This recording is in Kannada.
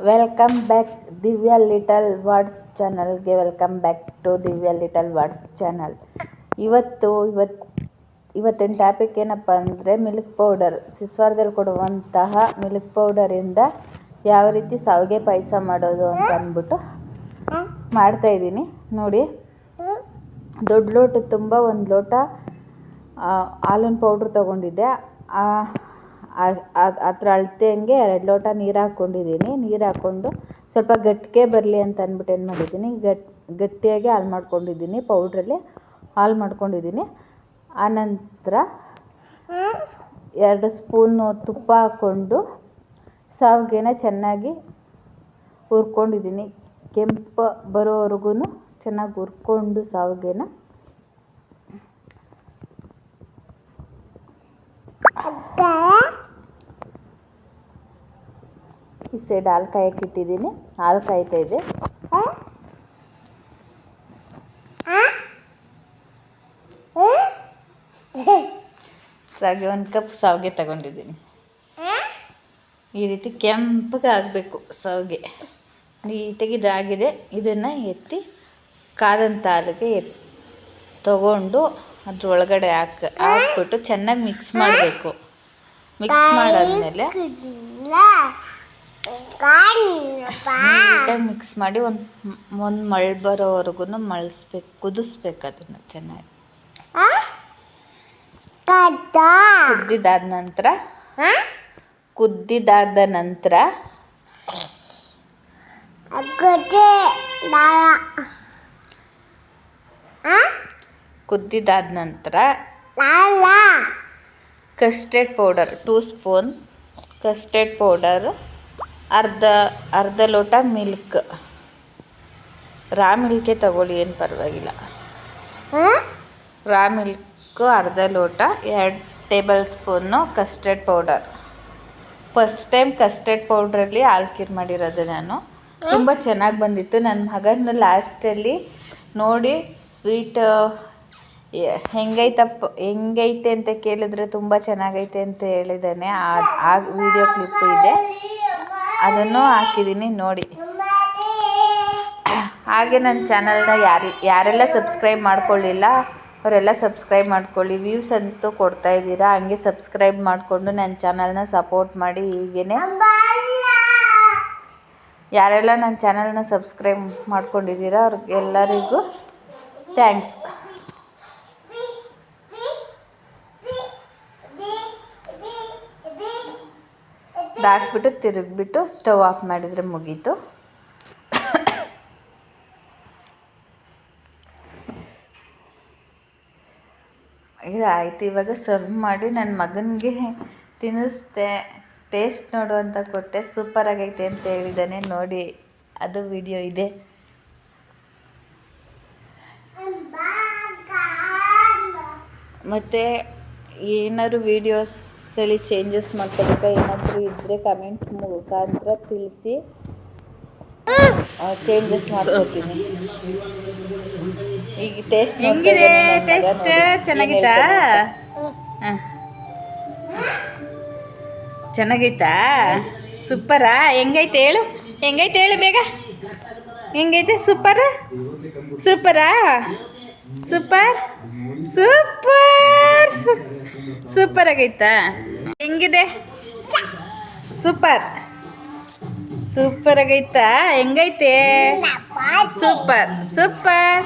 Welcome back Divya little words ಚಾನಲ್ಗೆ welcome back to Divya little words channel ಇವತ್ತು ಇವತ್ತು ಇವತ್ತಿನ ಟಾಪಿಕ್ ಏನಪ್ಪ ಅಂದರೆ ಮಿಲ್ಕ್ ಪೌಡರ್ ಸಿಸ್ವಾರದಲ್ಲಿ ಕೊಡುವಂತಹ ಮಿಲ್ಕ್ ಪೌಡರಿಂದ ಯಾವ ರೀತಿ ಸಾವಿಗೆ ಪಾಯಸ ಮಾಡೋದು ಅಂತ ಅಂದ್ಬಿಟ್ಟು ಮಾಡ್ತಾಯಿದ್ದೀನಿ ನೋಡಿ, ದೊಡ್ಡ ಲೋಟ, ತುಂಬ ಒಂದು ಲೋಟ ಹಾಲಿನ ಪೌಡ್ರ್ ತೊಗೊಂಡಿದ್ದೆ. ಅದ್ರ ಅಳತೆಂಗೆ ಎರಡು ಲೋಟ ನೀರು ಹಾಕ್ಕೊಂಡಿದ್ದೀನಿ. ನೀರು ಹಾಕ್ಕೊಂಡು ಸ್ವಲ್ಪ ಗಟ್ಟಿಗೆ ಬರಲಿ ಅಂತ ಅಂದ್ಬಿಟ್ಟು ಏನು ಮಾಡಿದ್ದೀನಿ, ಗಟ್ ಗಟ್ಟಿಯಾಗಿ ಹಾಲು ಮಾಡ್ಕೊಂಡಿದ್ದೀನಿ, ಪೌಡ್ರಲ್ಲಿ ಹಾಲು ಮಾಡ್ಕೊಂಡಿದ್ದೀನಿ. ಆನಂತರ ಎರಡು ಸ್ಪೂನು ತುಪ್ಪ ಹಾಕ್ಕೊಂಡು ಶಾವ್ಗೆನ ಚೆನ್ನಾಗಿ ಹುರ್ಕೊಂಡಿದ್ದೀನಿ. ಕೆಂಪು ಬರೋವರೆಗೂ ಚೆನ್ನಾಗಿ ಹುರ್ಕೊಂಡು ಶಾವ್ಗೆನ ಈ ಸೈಡ್ ಹಾಲು ಕಾಯಕ್ಕೆ ಇಟ್ಟಿದ್ದೀನಿ ಹಾಲು ಕಾಯ್ತಾ ಇದೆ ಸಾಗೆ ಒಂದು ಕಪ್ ಸಾವಿಗೆ ತಗೊಂಡಿದ್ದೀನಿ. ಈ ರೀತಿ ಕೆಂಪಗೆ ಆಗಬೇಕು ಸಾವಿಗೆ. ನೀಟಾಗಿ ಇದಾಗಿದೆ. ಇದನ್ನು ಎತ್ತಿ ಕಾದಂಥ ಹಾಲಿಗೆ ಎತ್ ತಗೊಂಡು ಅದ್ರ ಒಳಗಡೆ ಹಾಕ ಹಾಕ್ಬಿಟ್ಟು ಚೆನ್ನಾಗಿ ಮಿಕ್ಸ್ ಮಾಡಬೇಕು. ಮಿಕ್ಸ್ ಮಾಡಾದ್ಮೇಲೆ ನೀಟಾಗಿ ಮಿಕ್ಸ್ ಮಾಡಿ ಒಂದು ಒಂದು ಮಳ್ ಬರೋವರೆಗೂ ಮಳಸ್ಬೇಕು ಕುದಿಸ್ಬೇಕು ಅದನ್ನು ಚೆನ್ನಾಗಿ. ಕುದ್ದಿದಾದ ನಂತರ? ಕುದ್ದಿದಾದ ನಂತರ? ಕುದ್ದಿದಾದ ನಂತರ? Custard powder two spoon custard powder ಅರ್ಧ ಅರ್ಧ ಲೋಟ ಮಿಲ್ಕ್. ರಾ ಮಿಲ್ಕೆ ತಗೊಳ್ಳಿ, ಏನು ಪರವಾಗಿಲ್ಲ. ರಾ ಮಿಲ್ಕು, ಅರ್ಧ ಲೋಟ, ಎರಡು table spoon custard powder. First time custard ಪೌಡ್ರಲ್ಲಿ ಆಲ್ಕೀರ್ ಮಾಡಿರೋದು ನಾನು. ತುಂಬ ಚೆನ್ನಾಗಿ ಬಂದಿತ್ತು. ನನ್ನ ಮಗನ ಲಾಸ್ಟಲ್ಲಿ ನೋಡಿ ಸ್ವೀಟ್ ಹೆಂಗೈತಪ್ಪ ಹೆಂಗೈತೆ ಅಂತ ಕೇಳಿದ್ರೆ ತುಂಬ ಚೆನ್ನಾಗೈತೆ ಅಂತ ಹೇಳಿದ್ದಾನೆ. ಆ ವಿಡಿಯೋ ಕ್ಲಿಪ್ಪು ಇದೆ. ಅದನ್ನು ಹಾಕಿದ್ದೀನಿ ನೋಡಿ. ಹಾಗೆ ನನ್ನ ಚಾನಲ್ನ ಯಾರು, ಯಾರೆಲ್ಲ ಸಬ್ಸ್ಕ್ರೈಬ್ ಮಾಡ್ಕೊಳ್ಳಿಲ್ಲ, ಅವರೆಲ್ಲ ಸಬ್ಸ್ಕ್ರೈಬ್ ಮಾಡ್ಕೊಳ್ಳಿ. ವ್ಯೂಸ್ ಅಂತೂ ಕೊಡ್ತಾ ಇದ್ದೀರಾ, ಹಂಗೆ ಸಬ್ಸ್ಕ್ರೈಬ್ ಮಾಡಿಕೊಂಡು ನನ್ನ ಚಾನಲ್ನ ಸಪೋರ್ಟ್ ಮಾಡಿ ಹೀಗೇ ಯಾರೆಲ್ಲ ನನ್ನ ಚಾನಲ್ನ ಸಬ್ಸ್ಕ್ರೈಬ್ ಮಾಡ್ಕೊಂಡಿದ್ದೀರಾ, ಅವ್ರಿಗೆಲ್ಲರಿಗೂ ಥ್ಯಾಂಕ್ಸ್. ಹಾಕ್ಬಿಟ್ಟು ತಿರುಗಿಬಿಟ್ಟು ಸ್ಟವ್ ಆಫ್ ಮಾಡಿದರೆ ಮುಗೀತು. ಇದು ಆಯ್ತು. ಇವಾಗ ಸರ್ವ್ ಮಾಡಿ ನನ್ನ ಮಗನಿಗೆ ತಿನ್ನಿಸ್ದೆ ಟೇಸ್ಟ್ ನೋಡು ಅಂತ ಕೊಟ್ಟೆ. ಸೂಪರ್ ಆಗೈತೆ ಅಂತ ಹೇಳಿದ್ದಾನೆ ನೋಡಿ, ಅದು ವಿಡಿಯೋ ಇದೆ. ಮತ್ತು ಏನಾದ್ರು ವೀಡಿಯೋಸಲ್ಲಿ ಚೇಂಜಸ್ ಮಾಡ್ಕೋಬೇಕಾ ಏನಾದರೂ ಇದ್ದರೆ ಕಮೆಂಟ್ ಮುಖಾಂತರ ತಿಳಿಸಿ. ಚೇಂಜಸ್ ಮಾಡ್ಕೋತೀನಿ. ಈಗ ಟೇಸ್ಟ್ ಹೆಂಗಿದೆ? ಟೇಸ್ಟ್ ಚೆನ್ನಾಗಿತ್ತಾ ಹಾಂ. ಚೆನ್ನಾಗೈತಾ? ಸೂಪರಾ? ಹೆಂಗೈತೆ ಹೇಳು? ಹೆಂಗೈತೆ ಹೇಳು ಬೇಗ? ಹೆಂಗೈತೆ? ಸೂಪರ್? ಸೂಪರಾ? ಸೂಪರ್ ಸೂಪರ್ ಸೂಪರ್ ಆಗೈತಾ? ಹೆಂಗಿದೆ? ಸೂಪರ್ ಸೂಪರ್ ಆಗೈತಾ? ಹೆಂಗೈತೆ? Super super